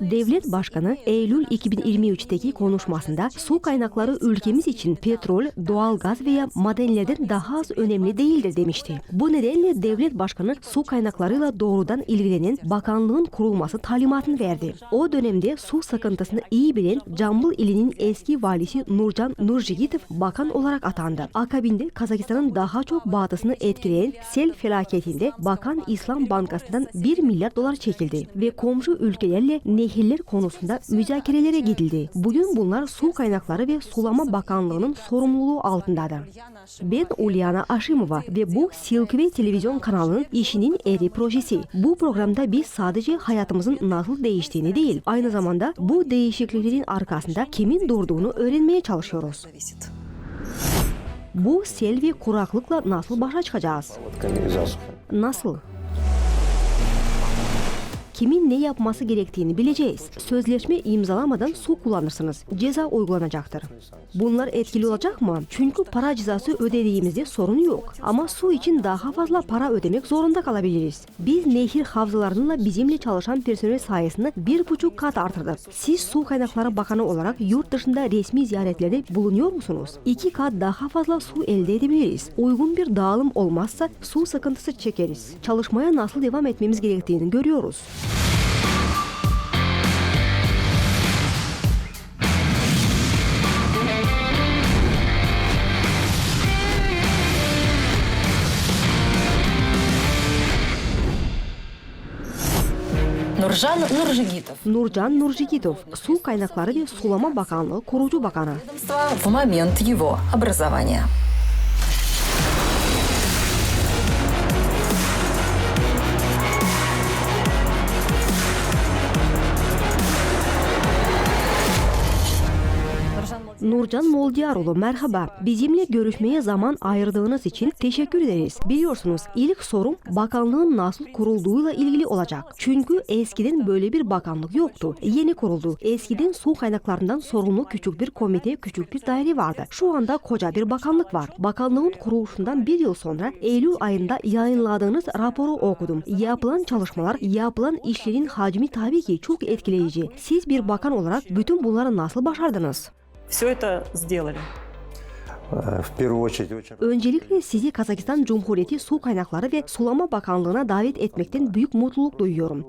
Devlet Başkanı Eylül 2023'teki konuşmasında su kaynakları ülkemiz için petrol, doğalgaz veya madenlerden daha az önemli değildir demişti. Bu nedenle devlet başkanı su kaynaklarıyla doğrudan ilgilenen bakanlığın kurulması talimatını verdi. O dönemde su sıkıntısını iyi bilen Cambul ilinin eski valisi Nurcan Nurjigitov bakan olarak atandı. Akabinde Kazakistan'ın daha çok batısını etkileyen sel felaketinde Bakan İslam Bankası'ndan 1 milyar dolar çekildi ve komşu ülkelerle nehirler konusunda müzakerelere gidildi. Bugün bunlar Su Kaynakları ve Sulama Bakanlığı'nın sorumluluğu altındadır. Ben Ulyana Aşimova ve bu Silkve televizyon kanalının işinin eri projesi. Bu programda biz sadece hayatımızın nasıl değiştiğini değil, aynı zamanda bu değişikliklerin arkasında kimin durduğunu öğrenmeye çalışıyoruz. Bu sel ve kuraklıkla nasıl başa çıkacağız? Nasıl? Kimin ne yapması gerektiğini bileceğiz. Sözleşme imzalamadan su kullanırsınız. Ceza uygulanacaktır. Bunlar etkili olacak mı? Çünkü para cezası ödediğimizde sorun yok. Ama su için daha fazla para ödemek zorunda kalabiliriz. Biz nehir havzalarıyla bizimle çalışan personel sayısını bir buçuk kat artırdık. Siz Su Kaynakları Bakanı olarak yurt dışında resmi ziyaretlerde bulunuyor musunuz? İki kat daha fazla su elde edebiliriz. Uygun bir dağılım olmazsa su sıkıntısı çekeriz. Çalışmaya nasıl devam etmemiz gerektiğini görüyoruz. Нуржан Нуржигитов. Nurcan Nurjigitov, Su Kaynakları ve Sulama Bakanlığı Kurucu Bakanı. Ведомство В момент его образования. Nurcan Moldiyaroğlu merhaba. Bizimle görüşmeye zaman ayırdığınız için teşekkür ederiz. Biliyorsunuz ilk sorum bakanlığın nasıl kurulduğuyla ilgili olacak. Çünkü eskiden böyle bir bakanlık yoktu. Yeni kuruldu. Eskiden su kaynaklarından sorumlu küçük bir komite, küçük bir daire vardı. Şu anda koca bir bakanlık var. Bakanlığın kuruluşundan bir yıl sonra Eylül ayında yayınladığınız raporu okudum. Yapılan çalışmalar, yapılan işlerin hacmi tabii ki çok etkileyici. Siz bir bakan olarak bütün bunları nasıl başardınız? Все это сделали. Öncelikle sizi Kazakistan Cumhuriyeti Su Kaynakları ve Sulama Bakanlığı'na davet etmekten büyük mutluluk duyuyorum.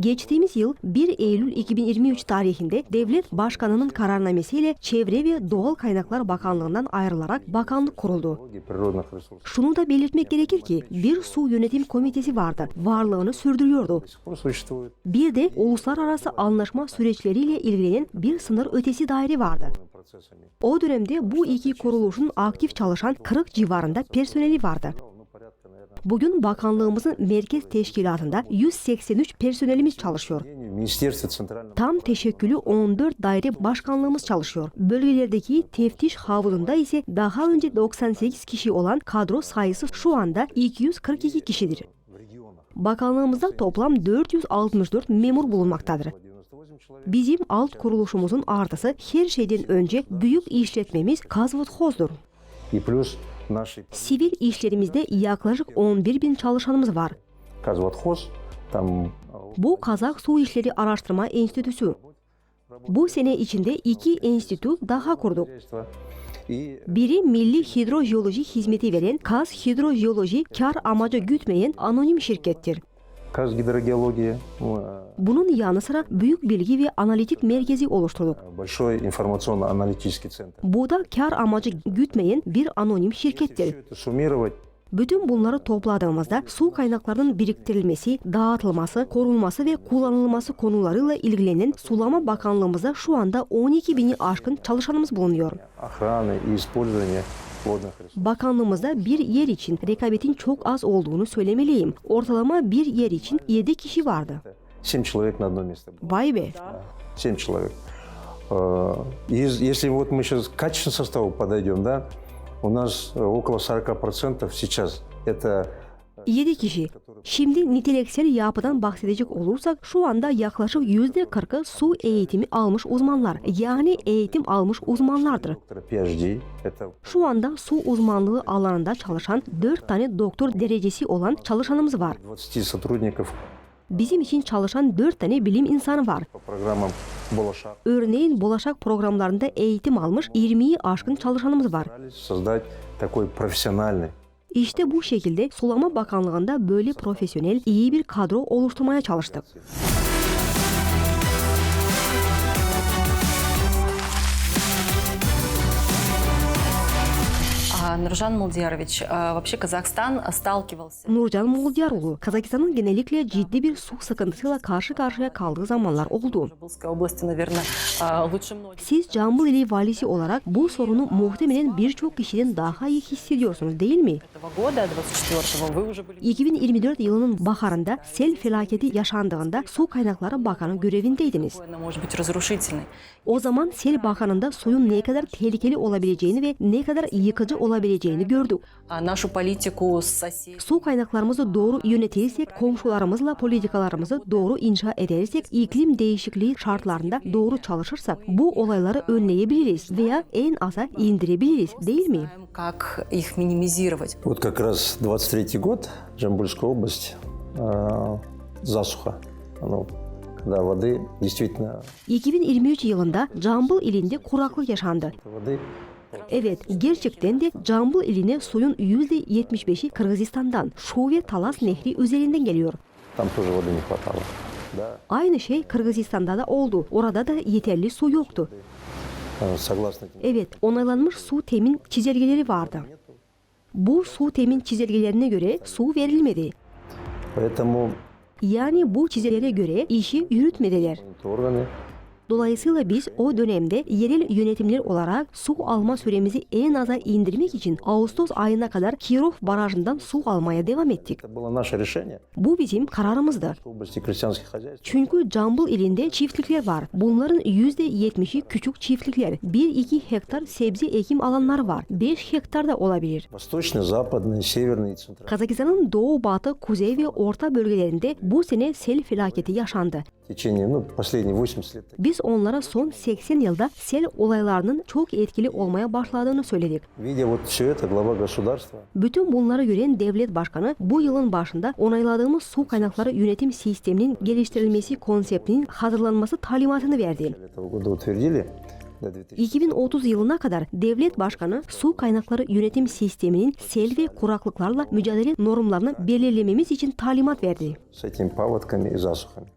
Geçtiğimiz yıl 1 Eylül 2023 tarihinde devlet başkanının kararnamesiyle Çevre ve Doğal Kaynaklar Bakanlığı'ndan ayrılarak bakanlık kuruldu. Şunu da belirtmek gerekir ki bir su yönetim komitesi vardı. Varlığını sürdürüyordu. Bir de uluslararası anlaşma süreçleriyle ilgilenen bir sınır ötesi daire vardı. O dönem dönemde bu iki kuruluşun aktif çalışan 40 civarında personeli vardı. Bugün bakanlığımızın merkez teşkilatında 183 personelimiz çalışıyor. Tam teşekkülü 14 daire başkanlığımız çalışıyor. Bölgelerdeki teftiş havuzunda ise daha önce 98 kişi olan kadro sayısı şu anda 242 kişidir. Bakanlığımızda toplam 464 memur bulunmaktadır. Bizim alt kuruluşumuzun artısı her şeyden önce büyük işletmemiz Kazvutxoz'dur. Sivil işlerimizde yaklaşık 11 bin çalışanımız var. Bu Kazak Su İşleri Araştırma Enstitüsü. Bu sene içinde iki enstitü daha kurduk. Biri Milli Hidrojeoloji hizmeti veren Kaz Hidrojeoloji kar amacı gütmeyen anonim şirkettir. Kaz Hidrojeoloji bunun yanı sıra büyük bilgi ve analitik merkezi oluşturduk. Bu da kar amacı gütmeyen bir anonim şirkettir. Bütün bunları topladığımızda su kaynaklarının biriktirilmesi, dağıtılması, korunması ve kullanılması konularıyla ilgilenen Sulama Bakanlığımızda şu anda 12 bini aşkın çalışanımız bulunuyor. Bakanlığımızda bir yer için rekabetin çok az olduğunu söylemeliyim. Ortalama bir yer için 7 kişi vardı. 7 человек на одно место. было. Vay be. 7 человек. Э, из- Если вот мы сейчас к качественному составу подойдем, да, у нас э, около 40% сейчас это 7 kişi. Şimdi niteliksel yapıdan bahsedecek olursak şu anda yaklaşık %40'ı su eğitimi almış uzmanlar. Yani eğitim almış uzmanlardır. доктор PhD, это Şu anda su uzmanlığı alanında çalışan 4 tane doktor derecesi olan çalışanımız var. bizim için çalışan 4 tane bilim insanı var. Örneğin Bolaşak programlarında eğitim almış 20'yi aşkın çalışanımız var. İşte bu şekilde Sulama Bakanlığı'nda böyle profesyonel iyi bir kadro oluşturmaya çalıştık. А, Нуржан Молдиярович, а, вообще Казахстан сталкивался Nurcan Moldiyaroğlu, Kazakistan'ın genellikle ciddi bir su sıkıntısıyla karşı karşıya kaldığı zamanlar oldu. В Жабылской области, наверное, а, лучше многих. Siz Cambul ili valisi olarak bu sorunu muhtemelen birçok kişiden daha iyi hissediyorsunuz değil mi? Этого года, 24-го, вы уже были... 2024 yılının baharında sel felaketi yaşandığında Su Kaynakları Bakanı görevindeydiniz. Она может быть разрушительной. O zaman sel bakanında suyun ne kadar tehlikeli olabileceğini ve ne kadar yıkıcı olabileceğini gördük. А нашу политику с соседями Su kaynaklarımızı doğru yönetirsek, komşularımızla politikalarımızı doğru inşa edersek, iklim değişikliği şartlarında doğru çalışırsak bu olayları önleyebiliriz veya en aza indirebiliriz değil mi? знаем, как их минимизировать. Вот как раз 23 год, Джамбульская область, э, засуха. Ну, когда воды действительно 2023 yılında Cambul ilinde kuraklık yaşandı. воды Evet, gerçekten de Cambul iline suyun %75'i Kırgızistan'dan, Şu ve Talas Nehri üzerinden geliyor. там тоже воды не хватало. Да, Aynı şey Kırgızistan'da da oldu. Orada da yeterli su yoktu. э, согласно этим Evet, onaylanmış su temin çizelgeleri vardı. Bu su temin çizelgelerine göre su verilmedi. Поэтому Yani bu çizelgelere göre işi yürütmediler. Dolayısıyla biz o dönemde yerel yönetimler olarak su alma süremizi en aza indirmek için Ağustos ayına kadar Kirov barajından su almaya devam ettik. Bu bizim kararımızdı. Çünkü Cambul ilinde çiftlikler var. Bunların %70'i küçük çiftlikler. 1-2 hektar sebze ekim alanlar var. 5 hektar da olabilir. Kazakistan'ın doğu, batı, kuzey ve orta bölgelerinde bu sene sel felaketi yaşandı. Biz onlara son 80 yılda sel olaylarının çok etkili olmaya başladığını söyledik. Bütün bunları gören devlet başkanı bu yılın başında onayladığımız su kaynakları yönetim sisteminin geliştirilmesi konseptinin hazırlanması talimatını verdi. 2030 yılına kadar devlet başkanı su kaynakları yönetim sisteminin sel ve kuraklıklarla mücadele normlarını belirlememiz için talimat verdi.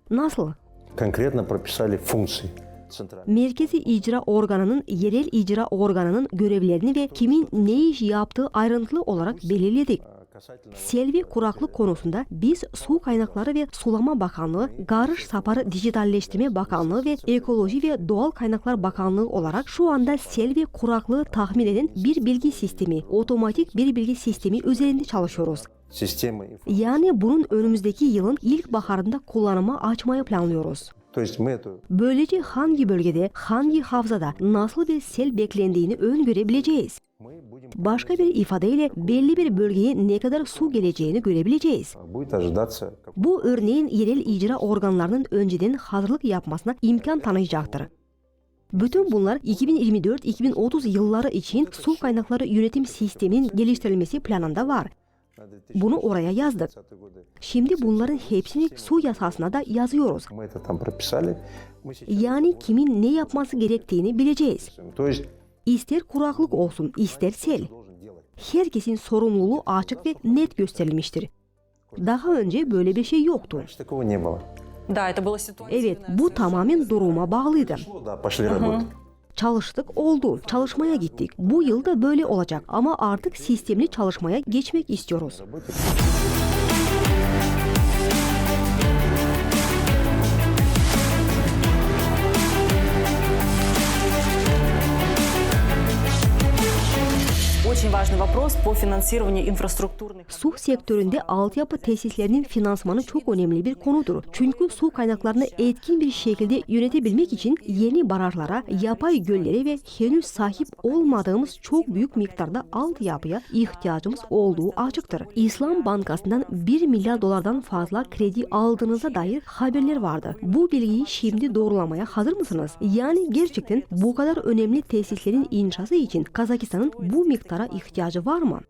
Nasıl? Конкретно прописали функции центральной. Merkezi icra organının yerel icra organının görevlerini ve kimin ne iş yaptığı ayrıntılı olarak belirledik. А Касательно Sel ve kuraklık konusunda biz Su Kaynakları ve Sulama Bakanlığı, Garış Saparı Dijitalleştirme Bakanlığı ve Ekoloji ve Doğal Kaynaklar Bakanlığı olarak şu anda sel ve kuraklığı tahmin eden bir bilgi sistemi, otomatik bir bilgi sistemi üzerinde çalışıyoruz. Yani bunun önümüzdeki yılın ilkbaharında kullanıma açmayı planlıyoruz. Böylece hangi bölgede, hangi havzada nasıl bir sel beklendiğini öngörebileceğiz. Başka bir ifadeyle belli bir bölgeye ne kadar su geleceğini görebileceğiz. Bu örneğin yerel icra organlarının önceden hazırlık yapmasına imkan tanıyacaktır. Bütün bunlar 2024-2030 yılları için su kaynakları yönetim sisteminin geliştirilmesi planında var. Bunu oraya yazdık. Şimdi bunların hepsini su yasasına da yazıyoruz. Yani kimin ne yapması gerektiğini bileceğiz. İster kuraklık olsun, ister sel. Herkesin sorumluluğu açık ve net gösterilmiştir. Daha önce böyle bir şey yoktu. Evet, bu tamamen duruma bağlıydı. Uh -huh. Çalıştık oldu. Çalışmaya gittik. Bu yıl da böyle olacak ama artık sistemli çalışmaya geçmek istiyoruz. Su sektöründe altyapı tesislerinin finansmanı çok önemli bir konudur. Çünkü su kaynaklarını etkin bir şekilde yönetebilmek için yeni barajlara, yapay göllere ve henüz sahip olmadığımız çok büyük miktarda altyapıya ihtiyacımız olduğu açıktır. İslam Bankası'ndan 1 milyar dolardan fazla kredi aldığınıza dair haberler vardı. Bu bilgiyi şimdi doğrulamaya hazır mısınız? Yani gerçekten bu kadar önemli tesislerin inşası için Kazakistan'ın bu miktara ihtiyacı var mı?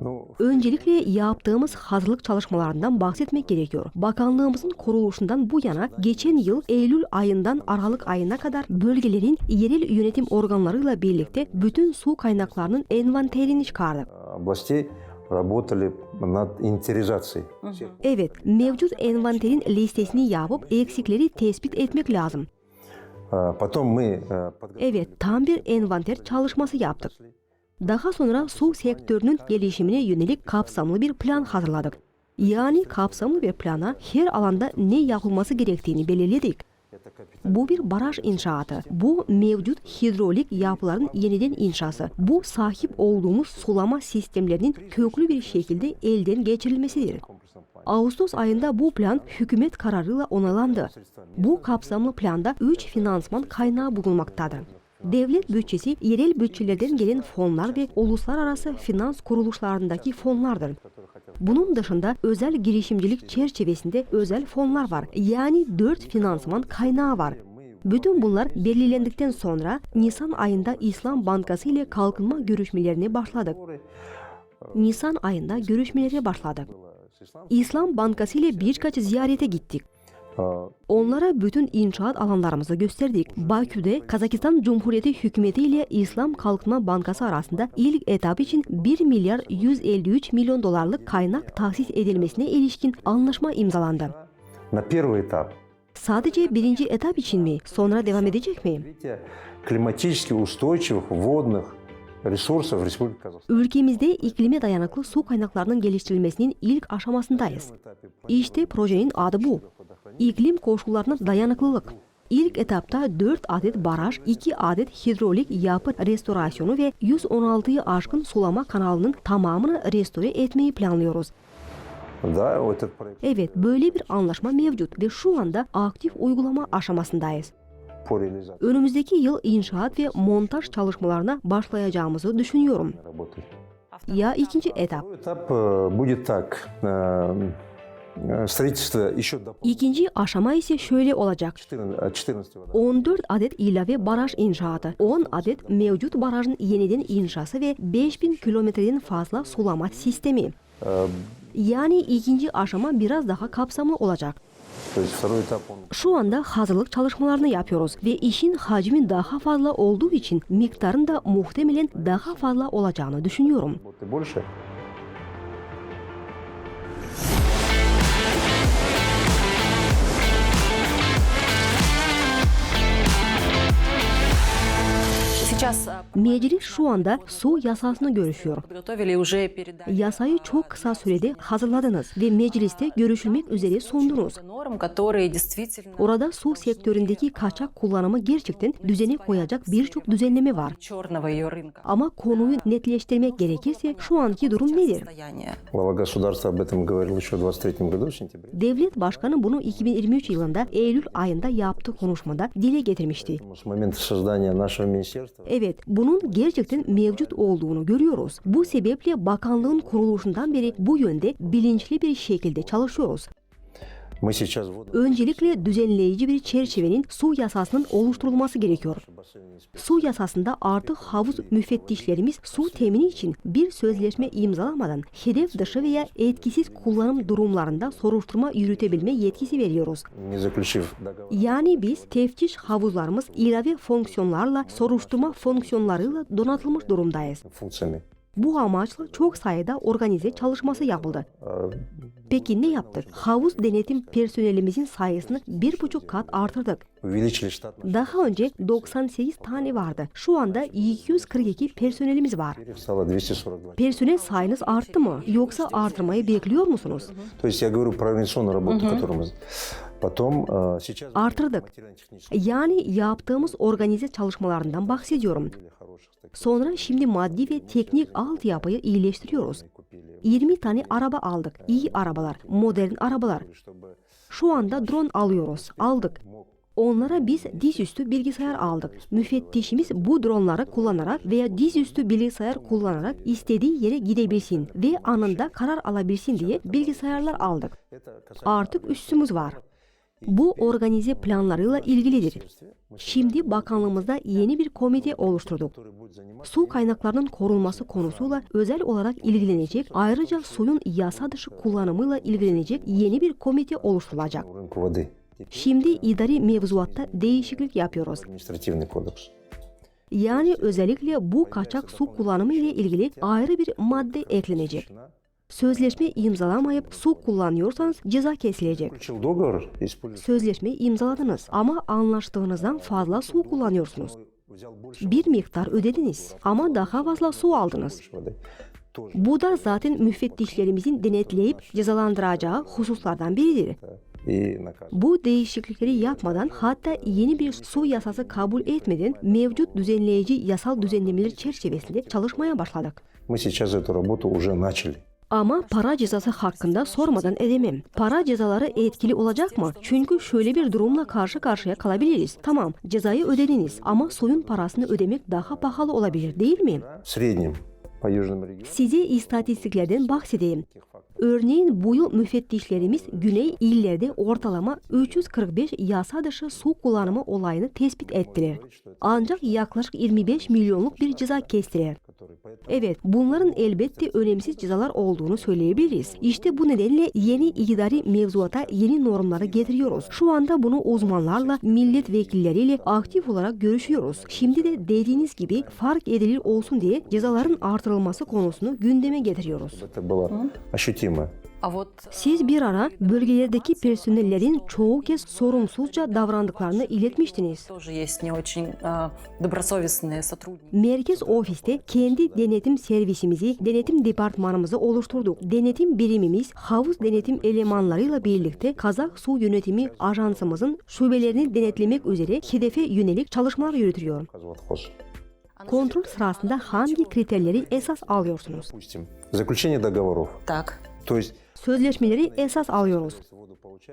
Ну, Öncelikle yaptığımız hazırlık çalışmalarından bahsetmek gerekiyor. Bakanlığımızın kuruluşundan bu yana geçen yıl Eylül ayından Aralık ayına kadar bölgelerin yerel yönetim organlarıyla birlikte bütün su kaynaklarının envanterini çıkardık. областей работали над инвентаризацией. всех. Evet, mevcut envanterin listesini yapıp eksikleri tespit etmek lazım. А, Потом мы э, подготовили Evet, tam bir envanter çalışması yaptık. Daha sonra su sektörünün gelişimine yönelik kapsamlı bir plan hazırladık. Yani kapsamlı bir plana her alanda ne yapılması gerektiğini belirledik. Bu bir baraj inşaatı. Bu mevcut hidrolik yapıların yeniden inşası. Bu sahip olduğumuz sulama sistemlerinin köklü bir şekilde elden geçirilmesidir. Ağustos ayında bu plan hükümet kararıyla onaylandı. Bu kapsamlı planda 3 finansman kaynağı bulunmaktadır. Devlet bütçesi yerel bütçelerden gelen fonlar ve uluslararası finans kuruluşlarındaki fonlardır. Bunun dışında özel girişimcilik çerçevesinde özel fonlar var. Yani 4 finansman kaynağı var. Bütün bunlar belirlendikten sonra Nisan ayında İslam Bankası ile kalkınma görüşmelerine başladık. Nisan ayında görüşmelere başladık. İslam Bankası ile birkaç ziyarete gittik. а, Onlara bütün inşaat alanlarımızı gösterdik. Bakü'de Kazakistan Cumhuriyeti hükümeti ile İslam Kalkınma Bankası arasında ilk etap için 1 milyar 153 milyon dolarlık kaynak tahsis edilmesine ilişkin anlaşma imzalandı. на первый этап Sadece birinci etap için mi? Sonra devam edecek mi? развития климатически устойчивых водных ресурсов Республики Казахстан. Ülkemizde iklime dayanıklı su kaynaklarının geliştirilmesinin ilk aşamasındayız. İşte projenin adı bu. İklim koşullarına dayanıklılık. İlk etapta 4 adet baraj, 2 adet hidrolik yapı restorasyonu ve 116'yı aşkın sulama kanalının tamamını restore etmeyi planlıyoruz. Да, этот проект Evet, böyle bir anlaşma mevcut ve şu anda aktif uygulama aşamasındayız. по реализации Önümüzdeki yıl inşaat ve montaj çalışmalarına başlayacağımızı düşünüyorum. работает. Ya ikinci etap. Второй этап э, будет так. İkinci aşama ise şöyle olacak. 14 adet ilave baraj inşaatı, 10 adet mevcut barajın yeniden inşası ve 5000 kilometreden fazla sulama sistemi. Yani ikinci aşama biraz daha kapsamlı olacak. Şu anda hazırlık çalışmalarını yapıyoruz ve işin hacmi daha fazla olduğu için miktarın da muhtemelen daha fazla olacağını düşünüyorum. Meclis şu anda su yasasını görüşüyor. Yasayı çok kısa sürede hazırladınız ve mecliste görüşülmek üzere sundunuz. Orada su sektöründeki kaçak kullanımı gerçekten düzene koyacak birçok düzenleme var. Ama konuyu netleştirmek gerekirse şu anki durum nedir? Devlet Başkanı bunu 2023 yılında Eylül ayında yaptığı konuşmada dile getirmişti. Evet, bunun gerçekten mevcut olduğunu görüyoruz. Bu sebeple bakanlığın kuruluşundan beri bu yönde bilinçli bir şekilde çalışıyoruz. Öncelikle düzenleyici bir çerçevenin su yasasının oluşturulması gerekiyor. Su yasasında artık havuz müfettişlerimiz su temini için bir sözleşme imzalamadan hedef dışı veya etkisiz kullanım durumlarında soruşturma yürütebilme yetkisi veriyoruz. Yani biz teftiş havuzlarımız ilave fonksiyonlarla soruşturma fonksiyonlarıyla donatılmış durumdayız. Bu amaçla çok sayıda organize çalışması yapıldı. Peki ne yaptık? Havuz denetim personelimizin sayısını bir buçuk kat artırdık. Daha önce 98 tane vardı. Şu anda 242 personelimiz var. Personel sayınız arttı mı? Yoksa artırmayı bekliyor musunuz? Artırdık. Yani yaptığımız organize çalışmalarından bahsediyorum. Sonra şimdi maddi ve teknik altyapıyı iyileştiriyoruz. 20 tane araba aldık. İyi arabalar, modern arabalar. Şu anda drone alıyoruz. Aldık. Onlara biz dizüstü bilgisayar aldık. Müfettişimiz bu dronları kullanarak veya dizüstü bilgisayar kullanarak istediği yere gidebilsin ve anında karar alabilsin diye bilgisayarlar aldık. Artık üstümüz var bu organize planlarıyla ilgilidir. Şimdi bakanlığımızda yeni bir komite oluşturduk. Su kaynaklarının korunması konusuyla özel olarak ilgilenecek, ayrıca suyun yasa dışı kullanımıyla ilgilenecek yeni bir komite oluşturulacak. Şimdi idari mevzuatta değişiklik yapıyoruz. Yani özellikle bu kaçak su kullanımı ile ilgili ayrı bir madde eklenecek. Sözleşme imzalamayıp su kullanıyorsanız ceza kesilecek. Заключил договор, используя Sözleşmeyi imzaladınız ama anlaştığınızdan fazla su kullanıyorsunuz. взял больше Bir miktar ödediniz ama daha fazla su aldınız. воды. Тоже. Bu da zaten müfettişlerimizin denetleyip cezalandıracağı hususlardan biridir. И наказ. Bu değişiklikleri yapmadan hatta yeni bir su yasası kabul etmeden mevcut düzenleyici yasal düzenlemeler çerçevesinde çalışmaya başladık. Мы сейчас эту работу уже начали. Ama para cezası hakkında sormadan edemem. Para cezaları etkili olacak mı? Çünkü şöyle bir durumla karşı karşıya kalabiliriz. Tamam cezayı ödediniz ama soyun parasını ödemek daha pahalı olabilir değil mi? Size istatistiklerden bahsedeyim. Örneğin bu yıl müfettişlerimiz güney illerde ortalama 345 yasa dışı su kullanımı olayını tespit ettiler. Ancak yaklaşık 25 milyonluk bir ceza kestiler. который поэтому Evet, bunların elbette önemsiz cezalar olduğunu söyleyebiliriz. İşte bu nedenle yeni idari mevzuata yeni normları getiriyoruz. Şu anda bunu uzmanlarla, milletvekilleriyle aktif olarak görüşüyoruz. Şimdi de dediğiniz gibi fark edilir olsun diye cezaların artırılması konusunu gündeme getiriyoruz. это было ощутимо. А вот Siz bir ara bölgelerdeki personellerin çoğu kez sorumsuzca davrandıklarını iletmiştiniz. тоже есть не очень э, добросовестные сотрудники. Merkez ofiste kendi denetim servisimizi, denetim departmanımızı oluşturduk. Denetim birimimiz havuz denetim elemanlarıyla birlikte Kazak Su Yönetimi Ajansımızın şubelerini denetlemek üzere hedefe yönelik çalışmalar yürütüyor. Казватхоз. Kontrol sırasında hangi kriterleri esas alıyorsunuz? Допустим, заключение договоров. Так. То есть sözleşmeleri esas alıyoruz.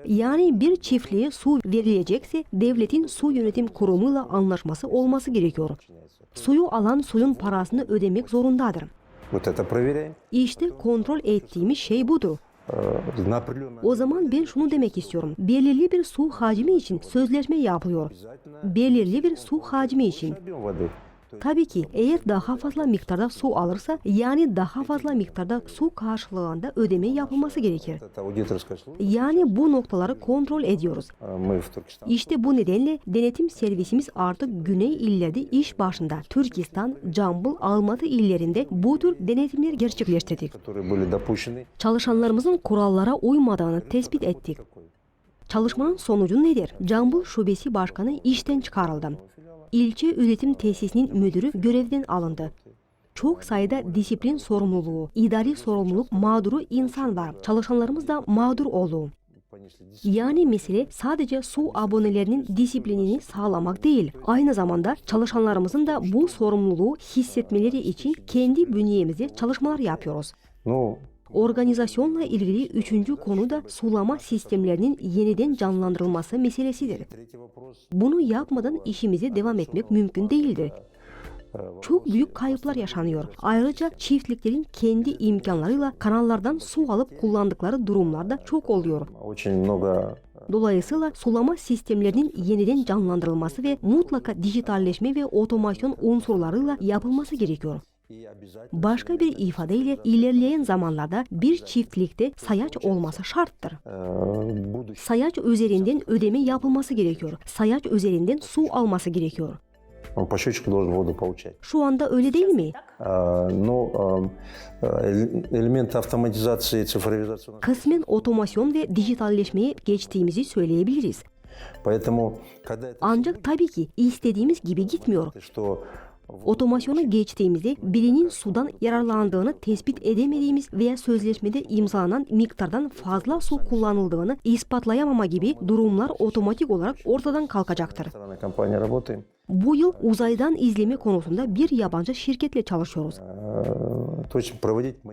Yani bir çiftliğe su verilecekse devletin su yönetim kurumuyla anlaşması olması gerekiyor. Suyu alan suyun parasını ödemek zorundadır. İşte kontrol ettiğimiz şey budur. O zaman ben şunu demek istiyorum. Belirli bir su hacmi için sözleşme yapılıyor. Belirli bir su hacmi için. Tabii ki eğer daha fazla miktarda su alırsa yani daha fazla miktarda su karşılığında ödeme yapılması gerekir. Yani bu noktaları kontrol ediyoruz. İşte bu nedenle denetim servisimiz artık güney illerde iş başında. Türkistan, Cambul, Almatı illerinde bu tür denetimler gerçekleştirdik. Çalışanlarımızın kurallara uymadığını tespit ettik. Çalışmanın sonucu nedir? Cambul Şubesi Başkanı işten çıkarıldı ilçe üretim tesisinin müdürü görevden alındı. Çok sayıda disiplin sorumluluğu, idari sorumluluk mağduru insan var. Çalışanlarımız da mağdur oldu. Yani mesele sadece su abonelerinin disiplinini sağlamak değil, aynı zamanda çalışanlarımızın da bu sorumluluğu hissetmeleri için kendi bünyemize çalışmalar yapıyoruz. No. Organizasyonla ilgili üçüncü konu da sulama sistemlerinin yeniden canlandırılması meselesidir. Bunu yapmadan işimize devam etmek mümkün değildir. Çok büyük kayıplar yaşanıyor. Ayrıca çiftliklerin kendi imkanlarıyla kanallardan su alıp kullandıkları durumlarda çok oluyor. Dolayısıyla sulama sistemlerinin yeniden canlandırılması ve mutlaka dijitalleşme ve otomasyon unsurlarıyla yapılması gerekiyor. и обязательно Başka bir ifadeyle ilerleyen zamanlarda bir çiftlikte sayaç olması şarttır. э, будущее. Sayaç üzerinden ödeme yapılması gerekiyor. Sayaç üzerinden su alması gerekiyor. Он по счетчику должен воду получать. Şu anda öyle değil mi? А, Но э, э, элемент автоматизации и цифровизации у нас. Kısmen otomasyon ve dijitalleşmeye geçtiğimizi söyleyebiliriz. Поэтому, когда это Ancak tabii ki istediğimiz gibi gitmiyor. что Otomasyona geçtiğimizde birinin sudan yararlandığını tespit edemediğimiz veya sözleşmede imzalanan miktardan fazla su kullanıldığını ispatlayamama gibi durumlar otomatik olarak ortadan kalkacaktır. Bu yıl uzaydan izleme konusunda bir yabancı şirketle çalışıyoruz.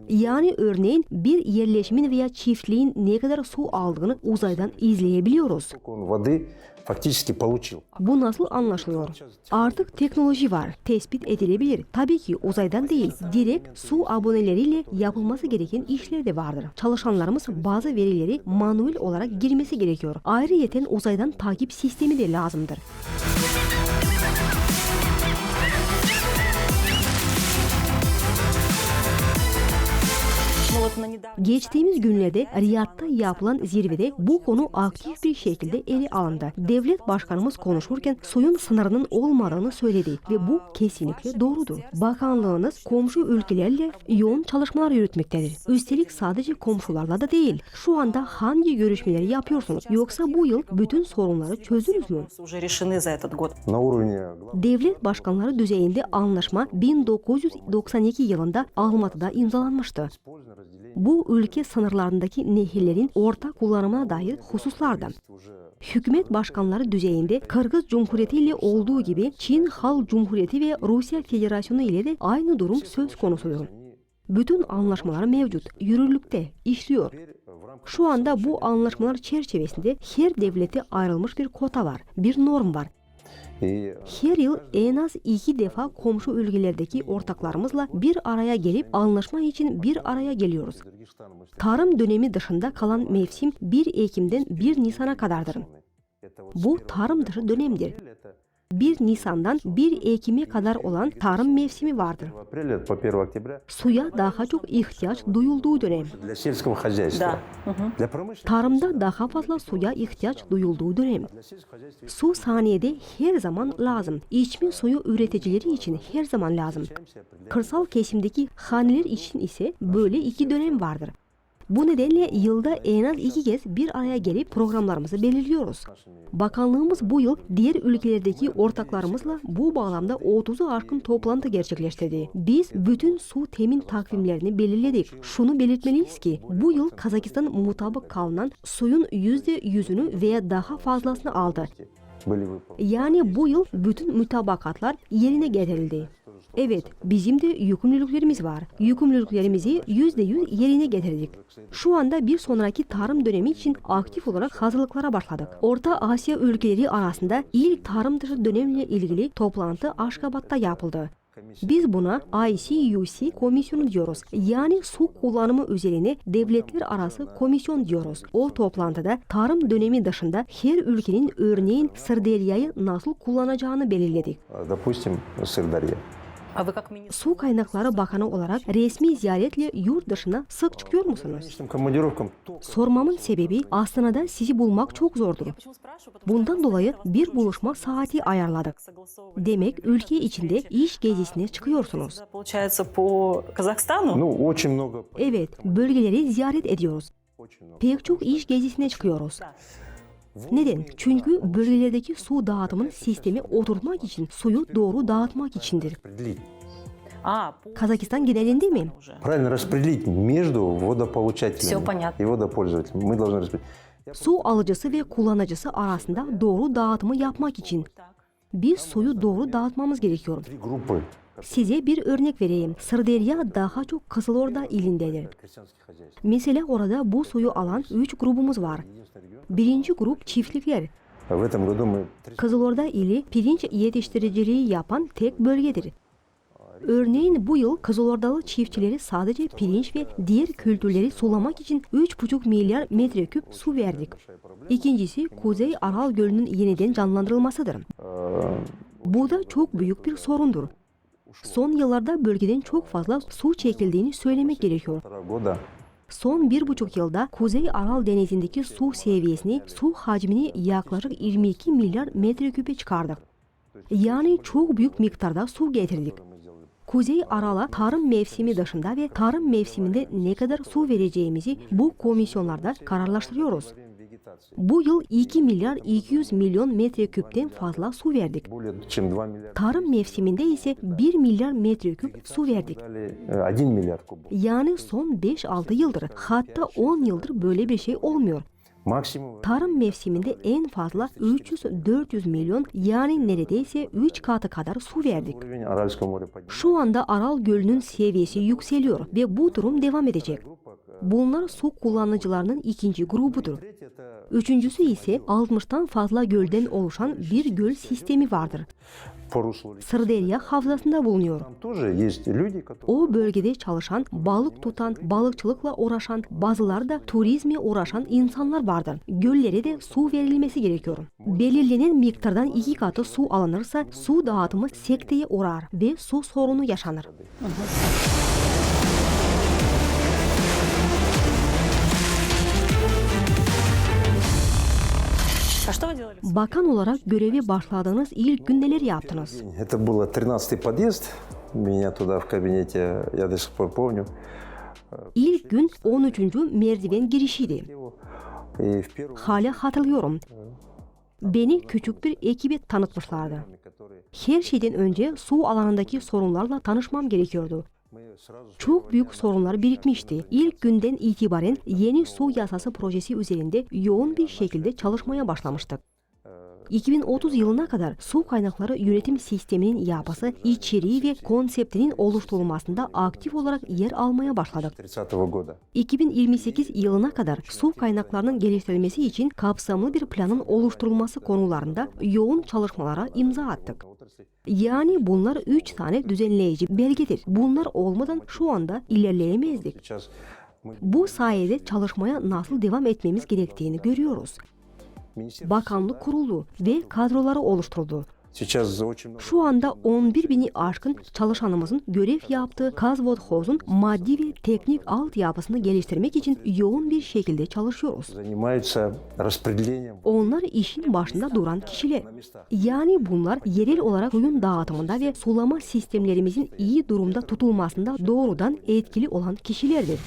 Yani örneğin bir yerleşimin veya çiftliğin ne kadar su aldığını uzaydan izleyebiliyoruz. Bu nasıl anlaşılıyor? Artık teknoloji var, tespit edilebilir. Tabii ki uzaydan değil, direkt su aboneleriyle yapılması gereken işler de vardır. Çalışanlarımız bazı verileri manuel olarak girmesi gerekiyor. Ayrıyeten uzaydan takip sistemi de lazımdır. Geçtiğimiz günlerde Riyad'da yapılan zirvede bu konu aktif bir şekilde ele alındı. Devlet başkanımız konuşurken suyun sınırının olmadığını söyledi ve bu kesinlikle doğrudur. Bakanlığınız komşu ülkelerle yoğun çalışmalar yürütmektedir. Üstelik sadece komşularla da değil. Şu anda hangi görüşmeleri yapıyorsunuz? Yoksa bu yıl bütün sorunları çözürüz mü? Devlet başkanları düzeyinde anlaşma 1992 yılında Almatı'da imzalanmıştı bu ülke sınırlarındaki nehirlerin ortak kullanımına dair hususlardı. Hükümet başkanları düzeyinde Kırgız Cumhuriyeti ile olduğu gibi Çin Halk Cumhuriyeti ve Rusya Federasyonu ile de aynı durum söz konusudur. Bütün anlaşmalar mevcut, yürürlükte, işliyor. Şu anda bu anlaşmalar çerçevesinde her devlete ayrılmış bir kota var, bir norm var her yıl en az iki defa komşu ülkelerdeki ortaklarımızla bir araya gelip anlaşma için bir araya geliyoruz. Tarım dönemi dışında kalan mevsim 1 Ekim'den 1 Nisan'a kadardır. Bu tarım dışı dönemdir. 1 Nisan'dan 1 Ekim'e kadar olan tarım mevsimi vardır. Suya daha çok ihtiyaç duyulduğu dönem. Tarımda daha fazla suya ihtiyaç duyulduğu dönem. Su saniyede her zaman lazım. İçme suyu üreticileri için her zaman lazım. Kırsal kesimdeki haneler için ise böyle iki dönem vardır. Bu nedenle yılda en az iki kez bir araya gelip programlarımızı belirliyoruz. Bakanlığımız bu yıl diğer ülkelerdeki ortaklarımızla bu bağlamda 30'u aşkın toplantı gerçekleştirdi. Biz bütün su temin takvimlerini belirledik. Şunu belirtmeliyiz ki bu yıl Kazakistan mutabık kalınan suyun %100'ünü veya daha fazlasını aldı. Yani bu yıl bütün mütabakatlar yerine getirildi. Evet, bizim de yükümlülüklerimiz var. Yükümlülüklerimizi yüzde yüz yerine getirdik. Şu anda bir sonraki tarım dönemi için aktif olarak hazırlıklara başladık. Orta Asya ülkeleri arasında ilk tarım dışı dönemle ilgili toplantı Aşkabat'ta yapıldı. Biz buna ICUC komisyonu diyoruz. Yani su kullanımı üzerine devletler arası komisyon diyoruz. O toplantıda tarım dönemi dışında her ülkenin örneğin Sırderya'yı nasıl kullanacağını belirledik. А, Допустим, Сырдарья. Su kaynakları bakanı olarak resmi ziyaretle yurt dışına sık çıkıyor musunuz? Sormamın sebebi Astana'da sizi bulmak çok zordu. Bundan dolayı bir buluşma saati ayarladık. Demek ülke içinde iş gezisine çıkıyorsunuz. Evet, bölgeleri ziyaret ediyoruz. Pek çok iş gezisine çıkıyoruz. Да. Neden? Çünkü bölgelerdeki su dağıtımın sistemi oturtmak için, suyu doğru dağıtmak içindir. Распределить. А, по- Kazakistan genelinde mi? уже. Правильно распределить между водополучателями Всё понятно. и водопользователями. Мы должны распределить. Su alıcısı ve kullanıcısı arasında doğru dağıtımı yapmak için Так. biz suyu doğru dağıtmamız gerekiyor. Три группы Size bir örnek vereyim. Sırderya daha çok Kızılorda ilindedir. крестьянских хозяйств. Mesela orada bu suyu alan 3 grubumuz var. Birinci grup çiftlikler. Kızılorda ili pirinç yetiştiriciliği yapan tek bölgedir. Örneğin bu yıl Kızılordalı çiftçileri sadece pirinç ve diğer kültürleri sulamak için 3,5 milyar metreküp su verdik. İkincisi Kuzey Aral Gölü'nün yeniden canlandırılmasıdır. Bu da çok büyük bir sorundur. Son yıllarda bölgeden çok fazla su çekildiğini söylemek gerekiyor son bir buçuk yılda Kuzey Aral Denizi'ndeki su seviyesini, su hacmini yaklaşık 22 milyar metreküpe çıkardık. Yani çok büyük miktarda su getirdik. Kuzey Aral'a tarım mevsimi dışında ve tarım mevsiminde ne kadar su vereceğimizi bu komisyonlarda kararlaştırıyoruz. Bu yıl 2 milyar 200 milyon metreküpten fazla su verdik. Tarım mevsiminde ise 1 milyar metreküp su verdik. Yani son 5-6 yıldır hatta 10 yıldır böyle bir şey olmuyor. Tarım mevsiminde en fazla 300-400 milyon yani neredeyse 3 katı kadar su verdik. Şu anda Aral Gölü'nün seviyesi yükseliyor ve bu durum devam edecek. Bunlar su kullanıcılarının ikinci grubudur. Üçüncüsü ise 60'tan fazla gölden oluşan bir göl sistemi vardır. Sırderya havzasında bulunuyor. O bölgede çalışan, balık tutan, balıkçılıkla uğraşan, bazıları da turizme uğraşan insanlar vardır. Göllere de su verilmesi gerekiyor. Belirlenen miktardan iki katı su alınırsa su dağıtımı sekteye uğrar ve su sorunu yaşanır. Bakan olarak göreve başladığınız ilk gün neler yaptınız? День. Это было 13-й подъезд. Меня туда в кабинете, я до сих пор помню. İlk gün 13. merdiven girişiydi. И в первом Hala hatırlıyorum. Beni küçük bir ekibe tanıtmışlardı. которые Her şeyden önce su alanındaki sorunlarla tanışmam gerekiyordu. Çok büyük sorunlar birikmişti. İlk günden itibaren yeni su yasası projesi üzerinde yoğun bir şekilde çalışmaya başlamıştık. 2030 yılına kadar su kaynakları yönetim sisteminin yapısı, içeriği ve konseptinin oluşturulmasında aktif olarak yer almaya başladık. 2028 yılına kadar su kaynaklarının geliştirilmesi için kapsamlı bir planın oluşturulması konularında yoğun çalışmalara imza attık. Yani bunlar 3 tane düzenleyici belgedir. Bunlar olmadan şu anda ilerleyemezdik. Bu sayede çalışmaya nasıl devam etmemiz gerektiğini görüyoruz. Bakanlık Kurulu ve kadroları oluşturuldu. Şu anda 11 bini aşkın çalışanımızın görev yaptığı Kazvodhoz'un maddi ve teknik altyapısını geliştirmek için yoğun bir şekilde çalışıyoruz. Onlar işin başında duran kişiler. Yani bunlar yerel olarak suyun dağıtımında ve sulama sistemlerimizin iyi durumda tutulmasında doğrudan etkili olan kişilerdir.